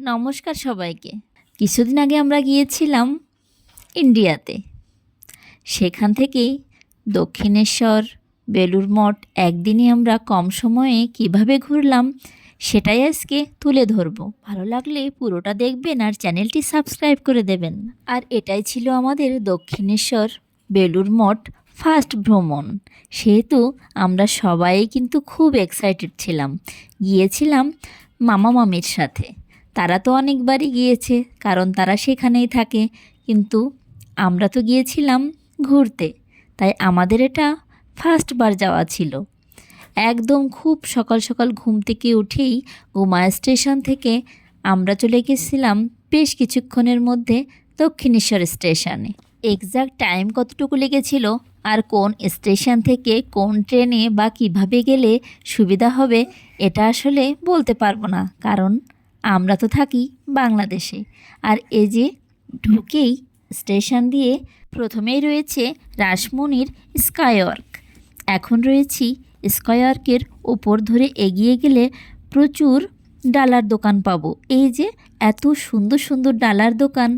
নমস্কার সবাইকে। কিছুদিন আগে আমরা গিয়েছিলাম ইন্ডিয়াতে। সেখান থেকেই দক্ষিণেশ্বর বেলুর মঠ একদিনে আমরা কম সময়ে কীভাবে ঘুরলাম সেটাই আজকে তুলে ধরবো। ভালো লাগলে পুরোটা দেখবেন আর চ্যানেলটি সাবস্ক্রাইব করে দেবেন। আর এটাই ছিল আমাদের দক্ষিণেশ্বর বেলুর মঠ ফার্স্ট ভ্রমণ। সেহেতু আমরা সবাই কিন্তু খুব এক্সাইটেড ছিলাম। গিয়েছিলাম মামা মামির সাথে। তারা তো অনেকবারই গিয়েছে, কারণ তারা সেখানেই থাকে। কিন্তু আমরা তো গিয়েছিলাম ঘুরতে, তাই আমাদের এটা ফার্স্টবার যাওয়া ছিল। একদম খুব সকাল সকাল ঘুম থেকে উঠেই উমায়া স্টেশন থেকে আমরা চলে গেছিলাম বেশ কিছুক্ষণের মধ্যে দক্ষিণেশ্বর স্টেশনে। এক্সাক্ট টাইম কতটুকু লেগেছিল আর কোন স্টেশন থেকে কোন ট্রেনে বা কীভাবে গেলে সুবিধা হবে, এটা আসলে বলতে পারব না। কারণ আমরা তো থাকি বাংলাদেশে। আর এই যে ঢুকেই স্টেশন দিয়ে প্রথমেই রয়েছে রাসমণির স্কাইওয়ার্ক এখন রয়েছি স্কাইওয়ার্কের ওপর ধরে এগিয়ে গেলে প্রচুর ডালার দোকান পাবো। এই যে এত সুন্দর সুন্দর ডালার দোকান,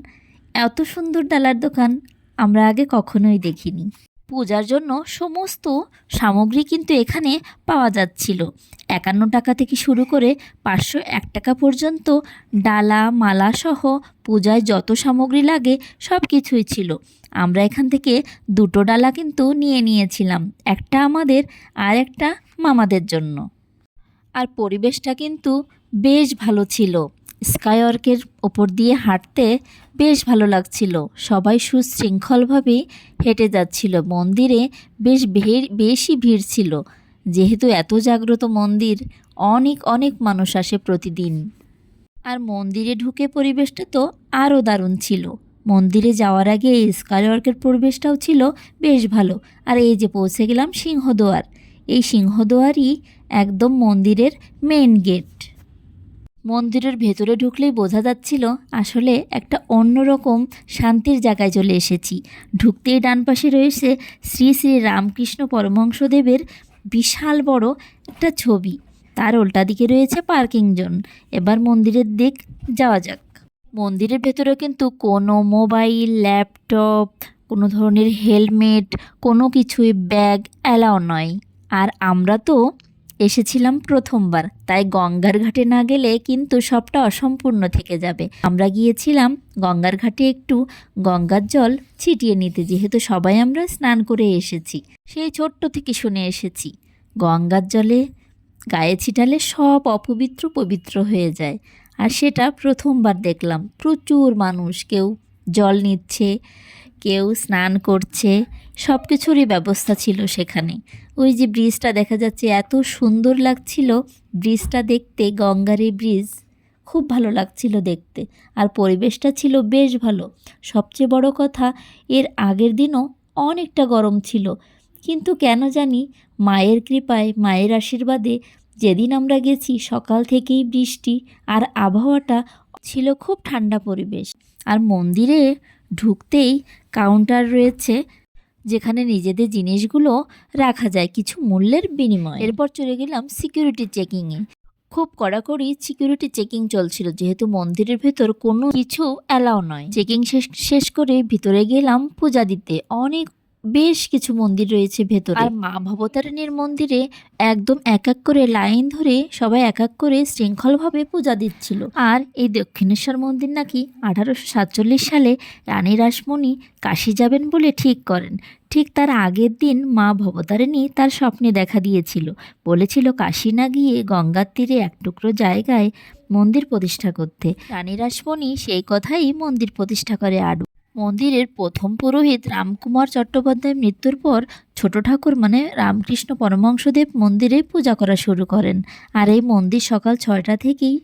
এত সুন্দর ডালার দোকান আমরা আগে কখনোই দেখিনি। পূজার জন্য সমস্ত সামগ্রী কিন্তু এখানে পাওয়া যাচ্ছিল। একান্ন টাকা থেকে শুরু করে পাঁচশো এক টাকা পর্যন্ত ডালা, মালা সহ পূজায় যত সামগ্রী লাগে সব কিছুই ছিল। আমরা এখান থেকে দুটো ডালা কিন্তু নিয়ে নিয়েছিলাম, একটা আমাদের আর একটা মামাদের জন্য। আর পরিবেশটা কিন্তু বেশ ভালো ছিল। স্কাইওয়ার্কের ওপর দিয়ে হাঁটতে বেশ ভালো লাগছিল। সবাই সুশৃঙ্খলভাবে হেঁটে যাচ্ছিল। মন্দিরে বেশ ভিড়, বেশি ভিড় ছিল। যেহেতু এত জাগ্রত মন্দির, অনেক অনেক মানুষ আসে প্রতিদিন। আর মন্দিরে ঢুকে পরিবেশটা তো আরও দারুণ ছিল। মন্দিরে যাওয়ার আগে এই স্কাইওয়ার্কের পরিবেশটাও ছিল বেশ ভালো। আর এই যে পৌঁছে গেলাম সিংহদুয়ার। এই সিংহদুয়ারই একদম মন্দিরের মেন গেট। মন্দিরের ভেতরে ঢুকলেই বোঝা যাচ্ছিল আসলে একটা অন্যরকম শান্তির জায়গায় চলে এসেছি। ঢুকতেই ডান পাশে রয়েছে শ্রী শ্রী রামকৃষ্ণ পরমহংসদেবের বিশাল বড় একটা ছবি। তার উল্টা দিকে রয়েছে পার্কিং জোন। এবার মন্দিরের দিক যাওয়া যাক। মন্দিরের ভেতরে কিন্তু কোনো মোবাইল, ল্যাপটপ, কোনো ধরনের হেলমেট, কোনো কিছুই ব্যাগ অ্যালাও নয়। আর আমরা তো এসেছিলাম প্রথমবার, তাই গঙ্গার ঘাটে না গেলে কিন্তু সবটা অসম্পূর্ণ থেকে যাবে। আমরা গিয়েছিলাম গঙ্গার ঘাটে একটু, গঙ্গার জল ছিটিয়ে নিতে, যেহেতু সবাই আমরা স্নান করে এসেছি। সেই ছোট্ট থেকে শুনে এসেছি, গঙ্গার জলে গায়ে ছিটালে সব অপবিত্র পবিত্র হয়ে যায়। আর সেটা প্রথমবার দেখলাম, প্রচুর মানুষ, কেউ জল নিচ্ছে, কেউ স্নান করছে সব কিছুরই ব্যবস্থা ছিল সেখানে। ওই যে ব্রিজটা দেখা যাচ্ছে, এত সুন্দর লাগছিল। ব্রিজটা দেখতে, গঙ্গার এই ব্রিজ, খুব ভালো লাগছিল দেখতে। আর পরিবেশটা ছিল বেশ ভালো। সবচেয়ে বড় কথা, এর আগের দিনও অনেকটা গরম ছিল। কিন্তু কেন জানি, মায়ের কৃপায়, মায়ের আশীর্বাদে যেদিন আমরা গেছি, সকাল থেকেই বৃষ্টি আর আবহাওয়াটা ছিল খুব ঠান্ডা পরিবেশ। আর মন্দিরে ঢুকতেই কাউন্টার রয়েছে যেখানে নিজেদের জিনিসগুলো রাখা যায় কিছু মূল্যের বিনিময়ে। এরপর চলে গেলাম সিকিউরিটি চেকিংয়ে খুব কড়াকড়ি সিকিউরিটি চেকিং চলছিল, যেহেতু মন্দিরের ভেতর কোনো কিছু অ্যালাও নয়। চেকিং শেষ শেষ করে ভিতরে গেলাম পূজা দিতে। অনেক বেশ কিছু মন্দির রয়েছে ভেতরে। আর মা ভবতারিণীর মন্দিরে একদম এক এক করে লাইন ধরে সবাই এক এক করে শৃঙ্খলভাবে পূজা দিচ্ছিল। আর এই দক্ষিণেশ্বর মন্দির নাকি আঠারোশো সাতচল্লিশ সালে রানী রাসমণি কাশি যাবেন বলে ঠিক করেন। ঠিক তার আগের দিন মা ভবতারিণী তার স্বপ্নে দেখা দিয়েছিল। বলেছিল কাশি না গিয়ে গঙ্গার তীরে এক টুকরো জায়গায় মন্দির প্রতিষ্ঠা করতে। রানী রাসমণি সেই কথাই মন্দির প্রতিষ্ঠা করে আডু মন্দিরের প্রথম পুরোহিত রামকুমার চট্টোপাধ্যায়ের মৃত্যুর পর ছোট ঠাকুর মানে রামকৃষ্ণ পরমহংসদেব মন্দিরে পূজা করা শুরু করেন। আর এই মন্দির সকাল ছয়টা থেকেই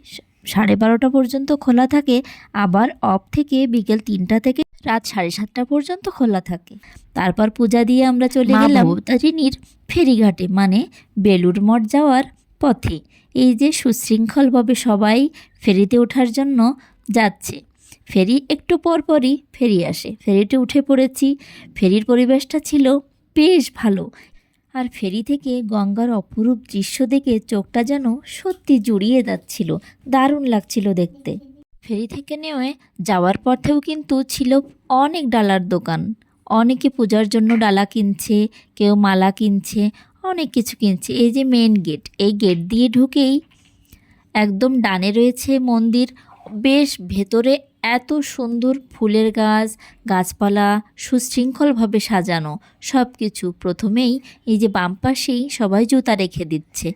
সাড়ে বারোটা পর্যন্ত খোলা থাকে। আবার অফ থেকে বিকেল তিনটা থেকে রাত সাড়ে সাতটা পর্যন্ত খোলা থাকে। তারপর পূজা দিয়ে আমরা চলে গেলাম তারিণীর ফেরিঘাটে মানে বেলুর মঠ যাওয়ার পথে। এই যে সুশৃঙ্খলভাবে সবাই ফেরিতে ওঠার জন্য যাচ্ছে। ফেরি একটু পরপরই ফেরি আসে। ফেরিতে উঠে পড়েছি। ফেরির পরিবেশটা ছিল বেশ ভালো। আর ফেরি থেকে গঙ্গার অপরূপ দৃশ্য দেখে চোখটা যেন সত্যি জুড়িয়ে যাচ্ছিল, দারুণ লাগছিল দেখতে। ফেরি থেকে নেমে যাওয়ার পথেও কিন্তু ছিল অনেক ডালার দোকান। অনেকে পূজার জন্য ডালা কিনছে, কেউ মালা কিনছে, অনেক কিছু কিনছে। এই যে মেন গেট এই গেট দিয়ে ঢুকেই একদম ডানে রয়েছে মন্দির। বেশ ভেতরে এত সুন্দর ফুলের গাছ, গাছপালা সুশৃঙ্খলভাবে সাজানো। সব কিছু প্রথমেই এই যে বাম পাশেই সবাই জুতা রেখে দিচ্ছে।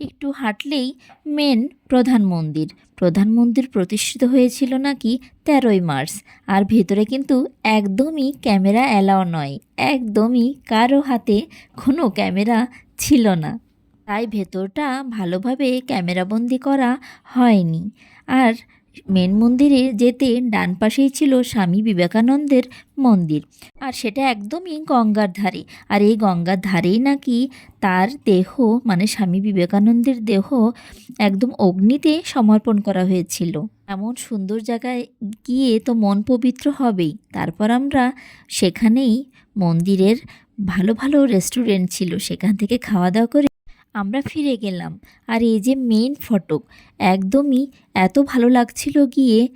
একটু হাঁটলেই মেন প্রধান মন্দির। প্রধান মন্দির প্রতিষ্ঠিত হয়েছিল নাকি তেরোই মার্চ। আর ভেতরে কিন্তু একদমই ক্যামেরা অ্যালাও নয়। একদমই কারও হাতে কোনো ক্যামেরা ছিল না। তাই ভেতরটা ভালোভাবে ক্যামেরাবন্দি করা হয়নি। আর মেন মন্দিরে যেতে ডান পাশেই ছিল স্বামী বিবেকানন্দের মন্দির। আর সেটা একদমই গঙ্গার ধারে। আর এই গঙ্গার ধারেই নাকি তার দেহ মানে স্বামী বিবেকানন্দের দেহ, একদম অগ্নিতে সমর্পণ করা হয়েছিল। এমন সুন্দর জায়গায় গিয়ে তো মন পবিত্র হবেই। তারপর আমরা সেখানেই মন্দিরের ভালো ভালো রেস্টুরেন্ট ছিল। সেখান থেকে খাওয়া দাওয়া করে আমরা ফিরে গেলাম। আর এই যে মেইন ফটক, একদমই এত ভালো লাগছিল গিয়ে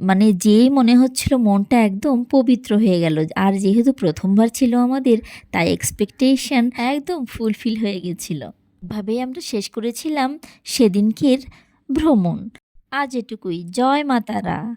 মানে যেই মনে হচ্ছিল মনটা একদম পবিত্র হয়ে গেল। আর যেহেতু প্রথমবার ছিল আমাদের, তাই এক্সপেকটেশন একদম ফুলফিল হয়ে গেছিল। ভাবেই আমরা শেষ করেছিলাম সেদিনকের ভ্রমণ। আজ এটুকুই। জয় মাতারা